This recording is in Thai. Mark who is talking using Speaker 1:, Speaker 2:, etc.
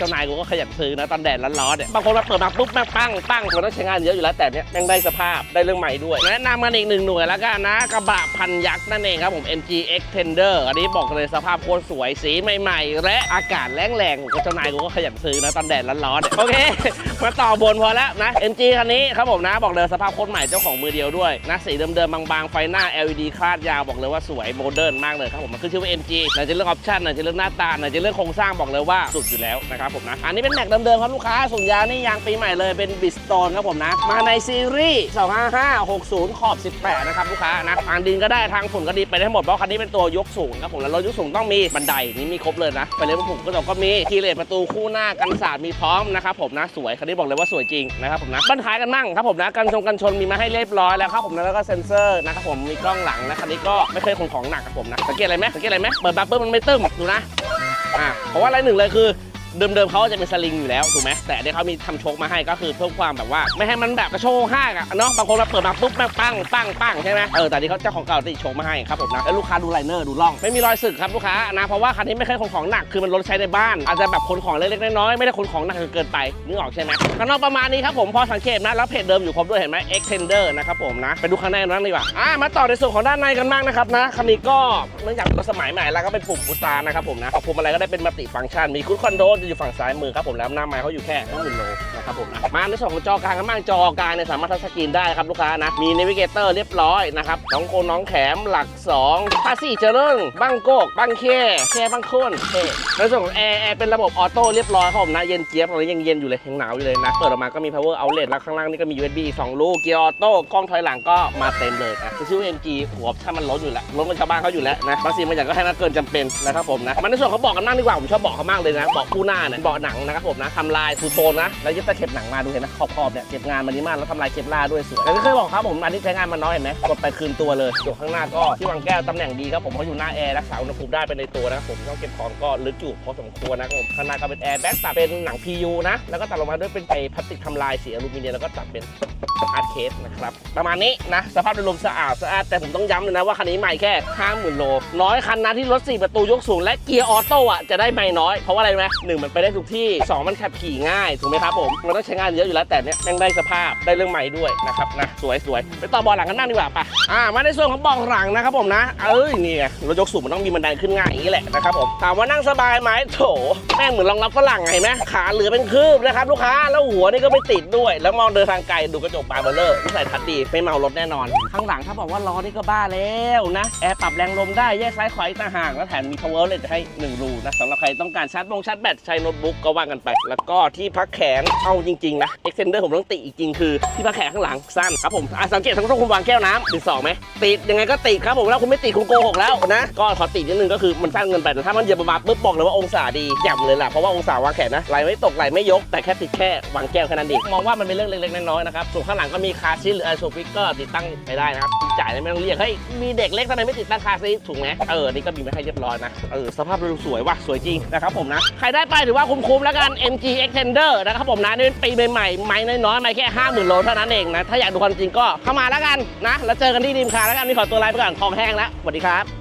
Speaker 1: เจ้านายกูก็ขยันซื้อนะตอนแดดร้อนๆเนี่ยบางคนมาเปิดมาปุ๊บแม่งปั้งปั้งมันต้องใช้งานเยอะอยู่แล้วแต่เนี้ยแม่งได้สภาพได้เรื่องใหม่ด้วยแนะนำกันอีกหนึ่งหน่วยแล้วกันนะกระบะพันยักษ์นั่นเองครับผม MG Extender อันนี้บอกเลยสภาพโคตรสวยสีใหม่ ๆ และอากาศแรงๆก็เจ้านายกูก็ขยันซื้อนะตอนแดดร้อนๆโอเคมาต่อบนพอแล้วนะ MG คันนี้ครับผมนะบอกเลยสภาพโคตรใหม่เจ้าของมือเดียวด้วยนะสีเดิมๆบางๆไฟหน้า LED คาดยาวบอกเลยว่าสวยโมเดิร์นมากเลยครับผมมันขึ้นชื่อว่า MG ไหนจะเรื่องออปชั่นไหนจะเรื่องหน้าตาไหนจะเรื่องโครงสร้างบอกเลยว่าสุดอยู่แล้วนะครับผมนะ อันนี้เป็นแม็กเดิมๆครับลูกค้าส่วนยางนี่ยางปีใหม่เลยเป็นบิสโตนครับผมนะ มาในซีรีส์255 60 ขอบ 18 นะครับลูกค้านะทางดินก็ได้ทางฝุ่นก็ดีไปได้หมด เพราะคันนี้เป็นตัวยกสูงครับผมแล้วรถยกสูงต้องมีบันไดนี่มีครบเลยนะ ไปเลยผมก็ต้องก็มีคีย์เลสประตูคู่หน้ากันสาดมีพร้อมนะครับผมนะสวยคันนี้บอกเลยว่าสวยจริงนะครับผมนะบันท้ายกันมั่งครับผมนะกันชงกันชนมีมาให้เรียบร้อยแล้วครับผมนะแล้วก็เซ็นเซอร์นะครับผมมีกล้องหลังนะคันนี้ก็ไม่เคยขนของหนักครับผมนะสังเกตอะไรไหมสังเกตอะไรไหมเปิดบัฟเบิ้ลมันไม่ตึมดูนะอ่าเพราะว่าอะไรหนึ่งเลยคือ เดิมๆเขาจะเป็นสลิงอยู่แล้วถูกไหมแต่อันนี้เขามีทำโชคมาให้ก็คือเพิ่มความแบบว่า ไม่ให้มันแบบกระโชกห้ากอะเนาะบางคนมาเปิดมาปุ๊บแม่งปังปังปังใช่ไหมเออแต่นี่เขาเจ้าของเก่าติดโชคมาให้ครับผมนะแล้วลูกค้าดูไลเนอร์ดูล่องไม่มีรอยสึกครับลูกค้านะเพราะว่าคันนี้ไม่เคยขนของหนักคือมันรถใช้ในบ้าน อาจจะแบบขนของเล็กๆน้อยๆไม่ได้ขนของหนักเกินไปนึกออกใช่ไหมข้างนอกประมาณนี้ครับผมพอสังเกตนะแล้วเพจเดิมอยู่ครบด้วยเห็นไหม Extender นะครับผมนะไปดูข้างในนั้นดีกว่าอ่ามาต่อในส่วนของด้านในกันบ้างนะครับนะคันนี้ก็เนื่องจากรถสมัยใหม่แล้วก็เป็นปุ่มพุตานะครับผมนะปุ่มอะไรก็ได้เป็นมัลติฟังก์ชันมีคุ c คอนโดจะอยู่ฝั่งซ้ายมือครับผมแล้วหน้าไม้เขาอยู่แค่ห้าหมื่นโลนะครับผมนะมาในส่วนของจอกลางกันบ้างจอกลางเนี่ยสามารถทัชสกรีนได้ครับลูกค้านะมีเนวิเกเตอร์เรียบร้อยนะครับน้องโคน้องแขมหลัก2ภาษีเจริญบังโกกบังเคแค่บังโคนเท่ในส่วนของแอร์แอร์เป็นระบบออโต้เรียบร้อยครับผมนะเย็นเจี๊ยบตอนนี้ยังเย็นอยู่เลยยังหนาวอยู่เลยนะเปิดออกมาก็มี power outlet แล้วข้างล่างนี่ก็มี USB อีกสองลูกเกียร์ออโต้กล้องถอยหลังก็มาเต็มเลยนะชื่อ MG หัวถ้ามันล้นอยู่แล้วล้นกับชาวบ้านเขาอยู่แล้วนะบางสิ่งบางอย่างก็ให้นักเกินจำเป็นนะครับผมนะมันในส่วนเขาบอกกันบ้างดีกว่าผมชอบบอกเขามากเลยนะบอกคู่หน้าเนี่ยเบอกหนังนะครับผมนะทำลายทูโทนนะ แล้วยึดตะเข็บหนังมาดูเห็นนะขอบๆเนี่ยเก็บงานมานี้มากแล้วทำลายเคปล่าด้วยสวยแต่ที่เคยบอกครับผมอันนี้ใช้งานมันน้อยเห็นไหมกดไปคืนตัวเลยส่วนข้างหน้าก็ที่วางแก้วตำแหน่งดีครับผมเขาอยู่หน้าแอร์รักษาอุณหภูมิได้เป็นในตัวนะครับผมช่องเก็บของก็ลึกอยู่พอสมควรนะครับผมข้างหน้าก็เป็นแอร์แบ็กตัดเป็นหนัง PU นะแล้วก็ตัดลงมาด้วยเป็นไอพลาสติกทำลายสีอลูมิเนียมแล้วก็ตัดเป็น อาร์ตเคสนะครับ ประมาณนี้นะ สภาพโดยรวมสะอาดสะอาด แต่ผมต้องย้ำเลยนะว่าคันนี้ใหม่แค่50,000โลน้อยคันนะที่รถ 4 ประตูยกสูง และเกียร์ออโต้อะจะได้ไม่น้อย เพราะว่าอะไรไหมหนึ่งมันไปได้ทุกที่ 2 มันขับขี่ง่ายถูกไหมครับผมมันต้องใช้งานเยอะอยู่แล้วแต่เนี้ยแม่งได้สภาพได้เรื่องใหม่ด้วยนะครับนะสวยสวยไปต่อเบอลหลังกันบ้างดีกว่าปะอ่ามาในส่วนของเบาะหลังนะครับผมนะเอ้ยนี่ไงรถยกสูงมันต้องมีบันไดขึ้นง่ายอย่างนี้แหละนะครับผมถามว่านั่งสบายไหมโถแม่งเหมือนรองรับฝรั่งไงไหมขาเหลือเป็นคืบนะครับลูกค้าแล้วหัวนี่ก็ไม่ติดด้วย แล้วมองเดินทางไกลดูกระจกบานเบลเลอร์นิสัยทัดดีไม่เมารถแน่นอน ข้างหลังถ้าบอกว่าล้อนี่ก็บ้าแล้วนะ แอร์ปรับแรงลมได้แยกซ้ายขวาอีกต่างหากแล้วแถมมี power outlet ให้ 1 รูนะสำหรับใครต้องการชาร์จบงชาร์จแบตใช้โน้ตบุ๊กก็ว่ากันไป แล้วก็ที่พักแขนเอาจริงๆนะ extender ผมต้องติอีกจริงคือที่พักแขนข้างหลังสั้นครับผมอะสังเกตทั้งต้องคุณวางแก้วน้ำติดสองไหมติดยังไงก็ติดครับผมแล้วคุณไม่ติดคุณโกหกแล้วนะก็ขอติดนิดนึงก็คือมันสั้นเงินไปแต่ถ้ามันเยียบมาปุ๊บบอกเลยว่าองศาดีย่ำเลยล่ะเพราะว่าองศาวางแขนนะไหลไม่ตกไหลไม่ยกแต่แค่ติดแค่วางแก้วแค่นั้นเองมองว่ามันเป็นเรื่องเล็กๆน้อยๆนะครับส่วนข้างหลังก็มีคาซีทหรือไอโซฟิกก็ติดตั้งไปได้นะครับจ่ายไม่ต้องเรียกเฮ้ยมีเด็กเล็กทำไมไม่ติดตั้งคาซีทถูกไหมเออนี่ก็มีมาให้เรียบร้อยนะเออสภาพดูสวยว่ะสวยจริงนะครับผมนะใครได้ไปถือว่าคุ้มๆแล้วกัน MG Extender นะครับผมนะนี่เป็นปีใหม่ๆไม่น้อยๆไม่แค่50,000โลเท่านั้นเองนะถ้าอยากดูความจริงก็เข้ามาแล้วกันนะแล้วเจอกันที่ดีมคาร์แล้วกันนี่ขอตัวลาไปก่อนคองแห้งแล้วสวัสดีครับ